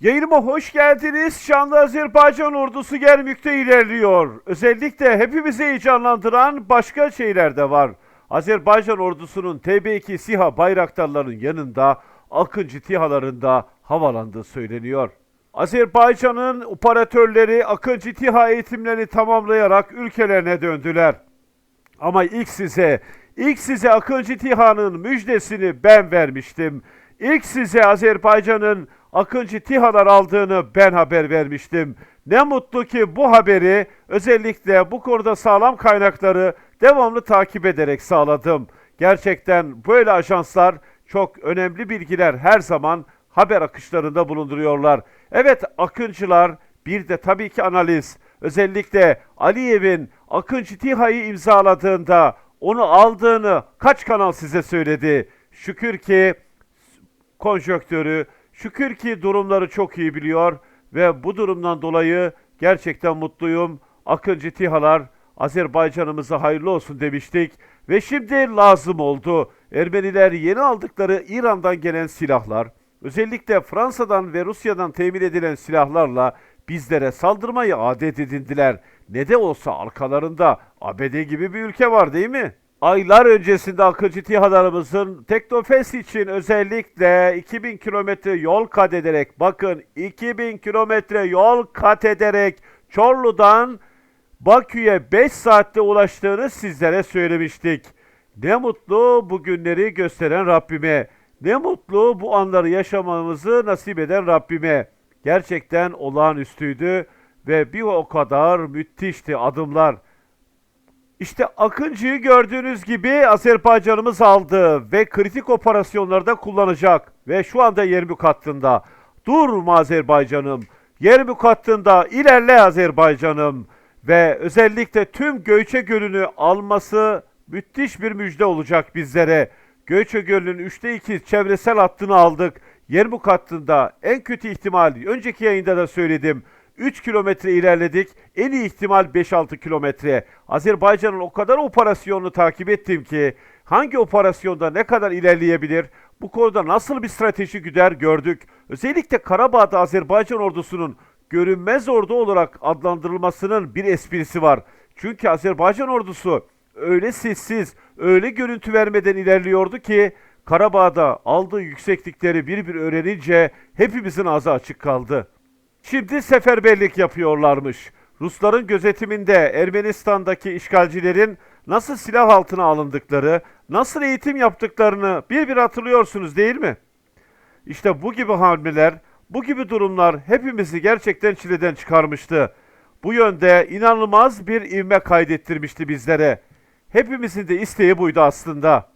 Yayınıma hoş geldiniz. Şanlı Azerbaycan ordusu gelmekte ilerliyor. Özellikle hepimizi heyecanlandıran başka şeyler de var. Azerbaycan ordusunun TB2 SİHA bayraktarların yanında Akıncı TİHA'larında havalandığı söyleniyor. Azerbaycan'ın operatörleri Akıncı TİHA eğitimlerini tamamlayarak ülkelerine döndüler. Ama ilk size, ilk size Akıncı TİHA'nın müjdesini ben vermiştim. İlk size Azerbaycan'ın Akıncı TİHA'lar aldığını ben haber vermiştim. Ne mutlu ki bu haberi özellikle bu konuda sağlam kaynakları devamlı takip ederek sağladım. Gerçekten böyle ajanslar çok önemli bilgiler her zaman haber akışlarında bulunduruyorlar. Evet Akıncılar bir de tabii ki analiz. Özellikle Aliyev'in Akıncı TİHA'yı imzaladığında onu aldığını kaç kanal size söyledi? Şükür ki konjöktörü, şükür ki durumları çok iyi biliyor ve bu durumdan dolayı gerçekten mutluyum. Akıncı TİHA'lar Azerbaycan'ımıza hayırlı olsun demiştik ve şimdi lazım oldu. Ermeniler yeni aldıkları İran'dan gelen silahlar, özellikle Fransa'dan ve Rusya'dan temin edilen silahlarla bizlere saldırmayı adet edindiler. Ne de olsa arkalarında ABD gibi bir ülke var değil mi? Aylar öncesinde Akıncı TİHA'larımızın Teknofest için özellikle 2000 kilometre yol kat ederek, bakın 2000 kilometre yol kat ederek Çorlu'dan Bakü'ye 5 saatte ulaştığını sizlere söylemiştik. Ne mutlu bu günleri gösteren Rabbime. Ne mutlu bu anları yaşamamızı nasip eden Rabbime. Gerçekten olağanüstüydü ve bir o kadar müthişti adımlar. İşte Akıncı'yı gördüğünüz gibi Azerbaycan'ımız aldı ve kritik operasyonlarda kullanacak ve şu anda Yermük hattında. Durma Azerbaycan'ım, Yermük hattında ilerle Azerbaycan'ım ve özellikle tüm Göçe Gölü'nü alması müthiş bir müjde olacak bizlere. Göçe Gölü'nün 3'te 2 çevresel hattını aldık. Yermuk hattında en kötü ihtimal, önceki yayında da söyledim, 3 kilometre ilerledik. En iyi ihtimal 5-6 kilometre. Azerbaycan'ın o kadar operasyonunu takip ettim ki hangi operasyonda ne kadar ilerleyebilir, bu konuda nasıl bir strateji güder gördük. Özellikle Karabağ'da Azerbaycan ordusunun görünmez ordu olarak adlandırılmasının bir esprisi var. Çünkü Azerbaycan ordusu öyle sessiz, öyle görüntü vermeden ilerliyordu ki Karabağ'da aldığı yükseklikleri bir bir öğrenince hepimizin ağzı açık kaldı. Şimdi seferberlik yapıyorlarmış. Rusların gözetiminde Ermenistan'daki işgalcilerin nasıl silah altına alındıkları, nasıl eğitim yaptıklarını bir bir hatırlıyorsunuz değil mi? İşte bu gibi hamleler, bu gibi durumlar hepimizi gerçekten çileden çıkarmıştı. Bu yönde inanılmaz bir ivme kaydettirmişti bizlere. Hepimizin de isteği buydu aslında.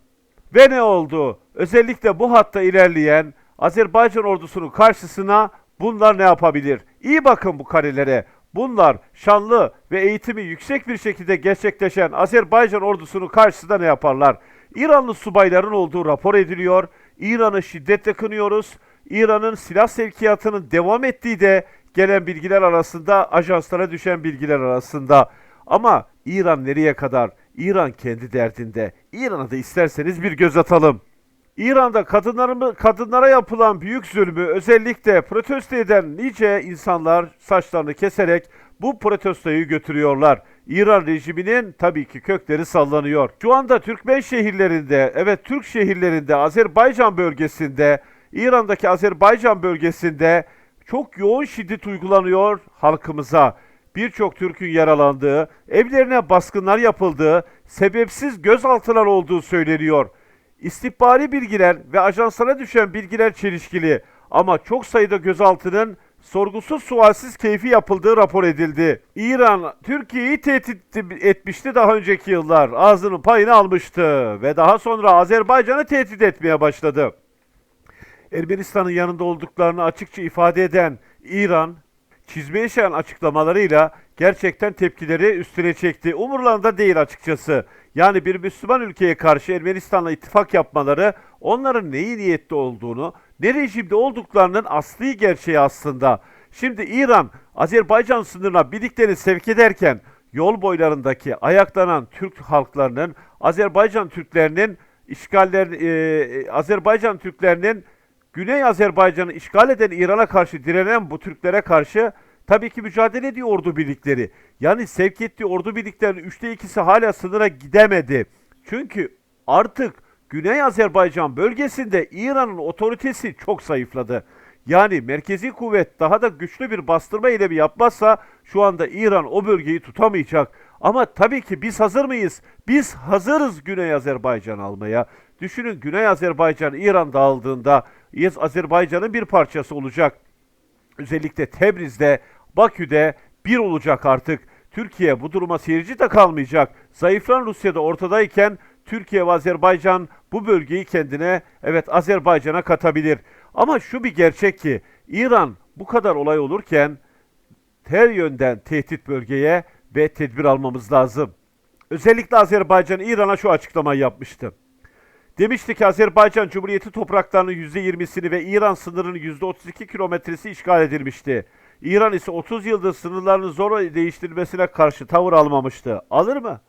Ve ne oldu? Özellikle bu hatta ilerleyen Azerbaycan ordusunun karşısına bunlar ne yapabilir? İyi bakın bu karelere. Bunlar şanlı ve eğitimi yüksek bir şekilde gerçekleşen Azerbaycan ordusunun karşısında ne yaparlar? İranlı subayların olduğu rapor ediliyor. İran'ı şiddetle kınıyoruz. İran'ın silah sevkiyatının devam ettiği de gelen bilgiler arasında, ajanslara düşen bilgiler arasında. Ama İran nereye kadar? İran kendi derdinde. İran'a da isterseniz bir göz atalım. İran'da kadınlara yapılan büyük zulmü özellikle protesto eden nice insanlar saçlarını keserek bu protestoyu götürüyorlar. İran rejiminin tabii ki kökleri sallanıyor. Şu anda Türkmen şehirlerinde, evet Türk şehirlerinde, Azerbaycan bölgesinde, İran'daki Azerbaycan bölgesinde çok yoğun şiddet uygulanıyor halkımıza. Birçok Türk'ün yaralandığı, evlerine baskınlar yapıldığı, sebepsiz gözaltılar olduğu söyleniyor. İstihbari bilgiler ve ajanslara düşen bilgiler çelişkili ama çok sayıda gözaltının sorgusuz sualsiz keyfi yapıldığı rapor edildi. İran Türkiye'yi tehdit etmişti daha önceki yıllar. Ağzının payını almıştı ve daha sonra Azerbaycan'ı tehdit etmeye başladı. Ermenistan'ın yanında olduklarını açıkça ifade eden İran, çizme yaşayan açıklamalarıyla gerçekten tepkileri üstüne çekti. Umurlarında değil açıkçası. Yani bir Müslüman ülkeye karşı Ermenistan'la ittifak yapmaları onların neyi niyette olduğunu, ne rejimde olduklarının asli gerçeği aslında. Şimdi İran, Azerbaycan sınırına birliklerini sevk ederken yol boylarındaki ayaklanan Türk halklarının, Azerbaycan Türklerinin işgaller, e, Azerbaycan Türklerinin Güney Azerbaycan'ı işgal eden İran'a karşı direnen bu Türklere karşı tabii ki mücadele ediyor ordu birlikleri. Yani sevk ettiği ordu birliklerinin üçte ikisi hala sınıra gidemedi. Çünkü artık Güney Azerbaycan bölgesinde İran'ın otoritesi çok zayıfladı. Yani merkezi kuvvet daha da güçlü bir bastırma eylemi yapmazsa şu anda İran o bölgeyi tutamayacak. Ama tabii ki biz hazır mıyız? Biz hazırız Güney Azerbaycan almaya. Düşünün Güney Azerbaycan İran dağıldığında İz Azerbaycan'ın bir parçası olacak. Özellikle Tebriz'de, Bakü'de bir olacak artık. Türkiye bu duruma seyirci de kalmayacak. Zayıflayan Rusya'da ortadayken Türkiye ve Azerbaycan bu bölgeyi kendine evet Azerbaycan'a katabilir. Ama şu bir gerçek ki İran bu kadar olay olurken her yönden tehdit bölgeye ve tedbir almamız lazım. Özellikle Azerbaycan İran'a şu açıklamayı yapmıştı. Demişti ki Azerbaycan Cumhuriyeti topraklarının %20'sini ve İran sınırının %32 kilometresi işgal edilmişti. İran ise 30 yıldır sınırlarını zorla değiştirmesine karşı tavır almamıştı. Alır mı?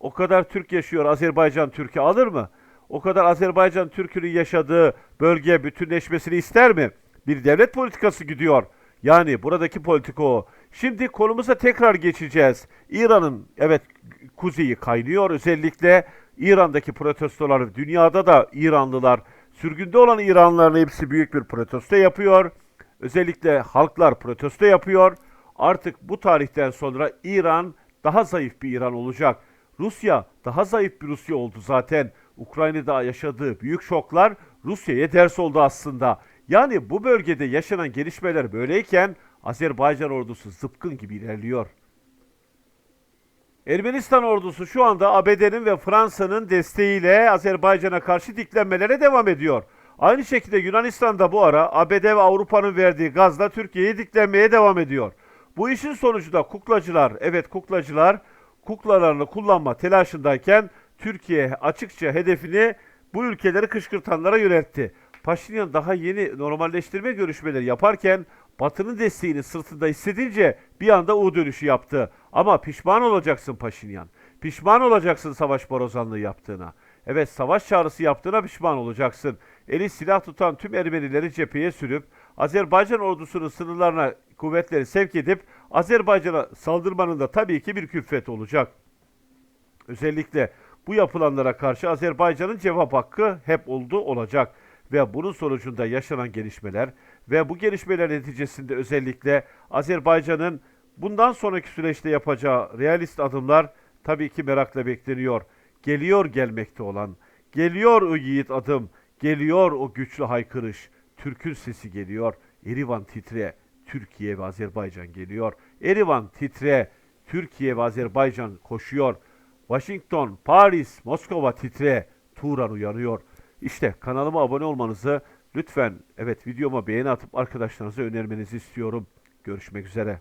O kadar Türk yaşıyor Azerbaycan Türkiye alır mı? O kadar Azerbaycan Türk'ünün yaşadığı bölge bütünleşmesini ister mi? Bir devlet politikası gidiyor. Yani buradaki politika o. Şimdi konumuza tekrar geçeceğiz. İran'ın evet kuzeyi kaynıyor. Özellikle İran'daki protestoları dünyada da İranlılar sürgünde olan İranlıların hepsi büyük bir protesto yapıyor. Özellikle halklar protesto yapıyor. Artık bu tarihten sonra İran daha zayıf bir İran olacak. Rusya daha zayıf bir Rusya oldu zaten. Ukrayna'da yaşadığı büyük şoklar Rusya'ya ders oldu aslında. Yani bu bölgede yaşanan gelişmeler böyleyken Azerbaycan ordusu zıpkın gibi ilerliyor. Ermenistan ordusu şu anda ABD'nin ve Fransa'nın desteğiyle Azerbaycan'a karşı diklenmelere devam ediyor. Aynı şekilde Yunanistan da bu ara ABD ve Avrupa'nın verdiği gazla Türkiye'ye diklenmeye devam ediyor. Bu işin sonucunda kuklacılar, evet kuklacılar kuklalarını kullanma telaşındayken Türkiye açıkça hedefini bu ülkeleri kışkırtanlara yöneltti. Paşinyan daha yeni normalleştirme görüşmeleri yaparken Batı'nın desteğini sırtında hissedince bir anda U dönüşü yaptı. Ama pişman olacaksın Paşinyan. Pişman olacaksın savaş borazanlığı yaptığına. Evet savaş çağrısı yaptığına pişman olacaksın. Eli silah tutan tüm Ermenileri cepheye sürüp Azerbaycan ordusunun sınırlarına kuvvetleri sevk edip Azerbaycan'a saldırmanın da tabii ki bir külfet olacak. Özellikle bu yapılanlara karşı Azerbaycan'ın cevap hakkı hep oldu olacak ve bunun sonucunda yaşanan gelişmeler ve bu gelişmeler neticesinde özellikle Azerbaycan'ın bundan sonraki süreçte yapacağı realist adımlar tabii ki merakla bekleniyor. Geliyor gelmekte olan, geliyor o yiğit adım, geliyor o güçlü haykırış. Türk'ün sesi geliyor. Erivan titre, Türkiye ve Azerbaycan geliyor. Erivan titre, Türkiye ve Azerbaycan koşuyor. Washington, Paris, Moskova titre, Turan uyanıyor. İşte kanalıma abone olmanızı lütfen evet videoma beğeni atıp arkadaşlarınıza önermenizi istiyorum. Görüşmek üzere.